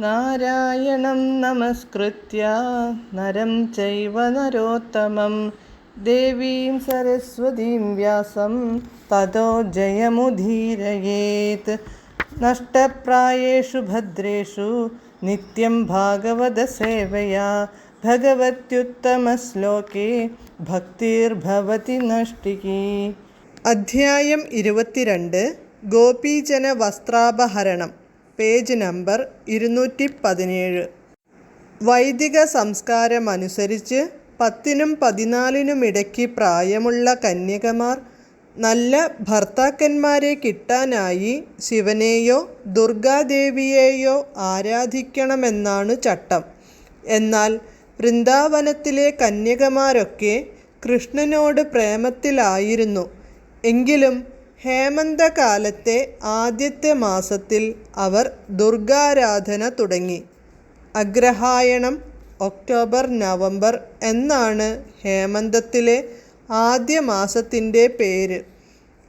നാരായണം നമസ്കൃത്യ. നരം ചൈവ നരോത്തമം. ദേവീം സരസ്വതീം വ്യാസം. തതോ ജയമുധീരയേത് നഷ്ടപ്രായേഷു ഭദ്രേഷു. നിത്യം ഭാഗവതസേവയാ ഭഗവത്യുത്തമശ്ലോകേ ഭക്തിർഭവതി നഷ്ടികി. അധ്യായം ഇരുപത്തിരണ്ട്. ഗോപീജന വസ്ത്രാപഹരണം. പേജ് നമ്പർ ഇരുന്നൂറ്റി പതിനേഴ് വൈദിക സംസ്കാരമനുസരിച്ച് പത്തിനും പതിനാലിനും ഇടയ്ക്ക് പ്രായമുള്ള കന്യകമാർ നല്ല ഭർത്താക്കന്മാരെ കിട്ടാനായി ശിവനെയോ ദുർഗാദേവിയെയോ ആരാധിക്കണമെന്നാണ് ചട്ടം. എന്നാൽ വൃന്ദാവനത്തിലെ കന്യകമാരൊക്കെ കൃഷ്ണനോട് പ്രേമത്തിലായിരുന്നു. എങ്കിലും ഹേമന്തകാലത്തെ ആദ്യത്തെ മാസത്തിൽ അവർ ദുർഗാരാധന തുടങ്ങി. അഗ്രഹായണം ഒക്ടോബർ നവംബർ എന്നാണ് ഹേമന്തത്തിലെ ആദ്യ മാസത്തിന്റെ പേര്.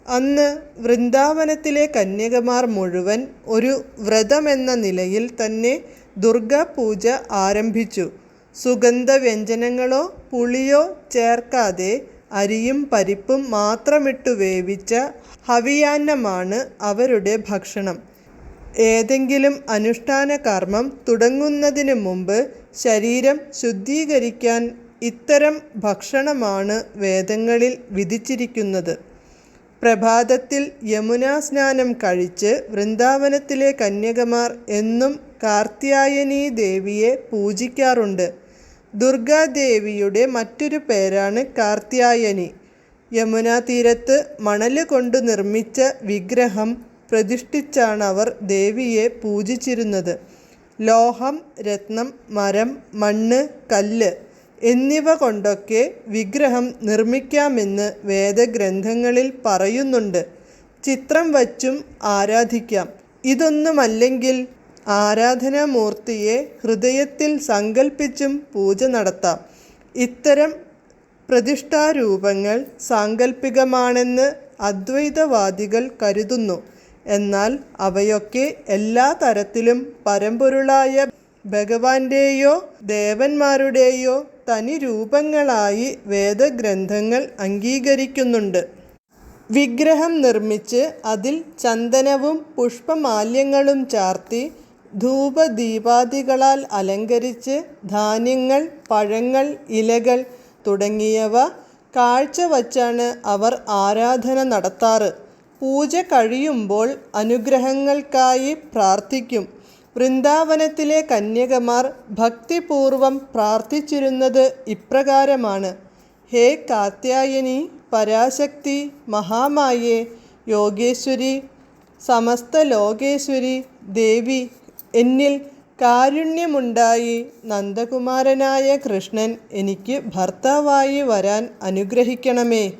അന്ന് വൃന്ദാവനത്തിലെ കന്യകമാർ മുഴുവൻ ഒരു വ്രതമെന്ന നിലയിൽ തന്നെ ദുർഗാപൂജ ആരംഭിച്ചു. സുഗന്ധവ്യഞ്ജനങ്ങളോ പുളിയോ ചേർക്കാതെ അരിയും പരിപ്പും മാത്രമിട്ടു വേവിച്ച ഹവിയാന്നമാണ് അവരുടെ ഭക്ഷണം. ഏതെങ്കിലും അനുഷ്ഠാന കർമ്മം തുടങ്ങുന്നതിന് മുമ്പ് ശരീരം ശുദ്ധീകരിക്കാൻ ഇത്തരം ഭക്ഷണമാണ് വേദങ്ങളിൽ വിധിച്ചിരിക്കുന്നത്. പ്രഭാതത്തിൽ യമുനാ സ്നാനം കഴിച്ച് വൃന്ദാവനത്തിലെ കന്യകമാർ എന്നും കാർത്യായനീ ദേവിയെ പൂജിക്കാറുണ്ട്. ദുർഗാദേവിയുടെ മറ്റൊരു പേരാണ് കാർത്യായനി. യമുനാ തീരത്ത് മണൽ കൊണ്ട് നിർമ്മിച്ച വിഗ്രഹം പ്രതിഷ്ഠിച്ചാണ് അവർ ദേവിയെ പൂജിച്ചിരുന്നത്. ലോഹം രത്നം മരം മണ്ണ് കല്ല് എന്നിവ കൊണ്ടൊക്കെ വിഗ്രഹം നിർമ്മിക്കാമെന്ന് വേദഗ്രന്ഥങ്ങളിൽ പറയുന്നുണ്ട്. ചിത്രം വച്ചും ആരാധിക്കാം. ഇതൊന്നുമല്ലെങ്കിൽ ആരാധനാമൂർത്തിയെ ഹൃദയത്തിൽ സങ്കൽപ്പിച്ചും പൂജ നടത്താം. ഇത്തരം പ്രതിഷ്ഠാരൂപങ്ങൾ സാങ്കല്പികമാണെന്ന് അദ്വൈതവാദികൾ കരുതുന്നു. എന്നാൽ അവയൊക്കെ എല്ലാ തരത്തിലും പരമ്പൊരുളായ ഭഗവാന്റെയോ ദേവന്മാരുടെയോ തനി രൂപങ്ങളായി വേദഗ്രന്ഥങ്ങൾ അംഗീകരിക്കുന്നുണ്ട്. വിഗ്രഹം നിർമ്മിച്ച് അതിൽ ചന്ദനവും പുഷ്പമാല്യങ്ങളും ചാർത്തി ധൂപദീപാദികളാൽ അലങ്കരിച്ച് ധാന്യങ്ങൾ പഴങ്ങൾ ഇലകൾ തുടങ്ങിയവ കാഴ്ചവച്ചാണ് അവർ ആരാധന നടത്താറ്. പൂജ കഴിയുമ്പോൾ അനുഗ്രഹങ്ങൾക്കായി പ്രാർത്ഥിക്കും. വൃന്ദാവനത്തിലെ കന്യകമാർ ഭക്തിപൂർവം പ്രാർത്ഥിച്ചിരുന്നത് ഇപ്രകാരമാണ്. ഹേ കാത്യായനി പരാശക്തി മഹാമായേ യോഗേശ്വരി സമസ്ത ലോകേശ്വരി ദേവി എന്നിൽ കാരുണ്യമുണ്ടായി നന്ദകുമാരനായ കൃഷ്ണൻ എനിക്ക് ഭർത്താവായി വരാൻ അനുഗ്രഹിക്കണമേ.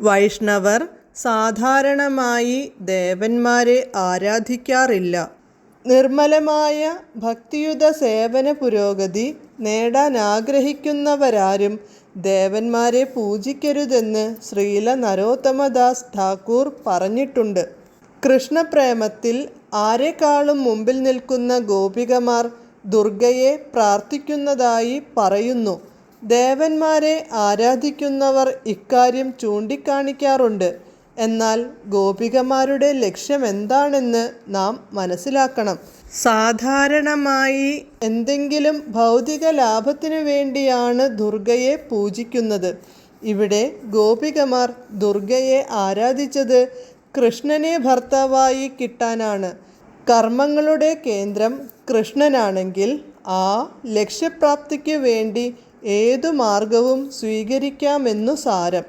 വൈഷ്ണവർ സാധാരണമായി ദേവന്മാരെ ആരാധിക്കാറില്ല. നിർമ്മലമായ ഭക്തിയുത സേവന പുരോഗതി നേടാൻ ആഗ്രഹിക്കുന്നവരാരും ദേവന്മാരെ പൂജിക്കരുതെന്ന് ശ്രീല നരോത്തമദാസ് ഠാക്കൂർ പറഞ്ഞിട്ടുണ്ട്. കൃഷ്ണപ്രേമത്തിൽ ആരെക്കാളും മുമ്പിൽ നിൽക്കുന്ന ഗോപികമാർ ദുർഗയെ പ്രാർത്ഥിക്കുന്നതായി പറയുന്നു. ദേവന്മാരെ ആരാധിക്കുന്നവർ ഇക്കാര്യം ചൂണ്ടിക്കാണിക്കാറുണ്ട്. എന്നാൽ ഗോപികമാരുടെ ലക്ഷ്യം എന്താണെന്ന് നാം മനസ്സിലാക്കണം. സാധാരണമായി എന്തെങ്കിലും ഭൗതിക ലാഭത്തിനു വേണ്ടിയാണ് ദുർഗയെ പൂജിക്കുന്നത്. ഇവിടെ ഗോപികമാർ ദുർഗയെ ആരാധിച്ചത് കൃഷ്ണനെ ഭർത്താവായി കിട്ടാനാണ്. കർമ്മങ്ങളുടെ കേന്ദ്രം കൃഷ്ണനാണെങ്കിൽ ആ ലക്ഷ്യപ്രാപ്തിക്ക് വേണ്ടി ഏതു മാർഗവും സ്വീകരിക്കാമെന്നു സാരം.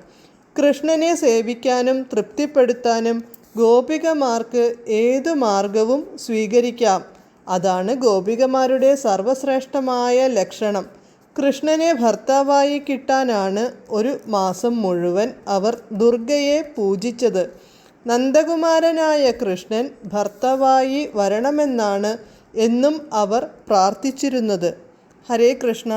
കൃഷ്ണനെ സേവിക്കാനും തൃപ്തിപ്പെടുത്താനും ഗോപികമാർക്ക് ഏതു മാർഗവും സ്വീകരിക്കാം. അതാണ് ഗോപികമാരുടെ സർവശ്രേഷ്ഠമായ ലക്ഷണം. കൃഷ്ണനെ ഭർത്താവായി കിട്ടാനാണ് ഒരു മാസം മുഴുവൻ അവർ ദുർഗയെ പൂജിച്ചത്. നന്ദകുമാരനായ കൃഷ്ണൻ ഭർത്താവായി വരണമെന്നാണ് എന്നും അവർ പ്രാർത്ഥിച്ചിരുന്നത്. ഹരേ കൃഷ്ണ.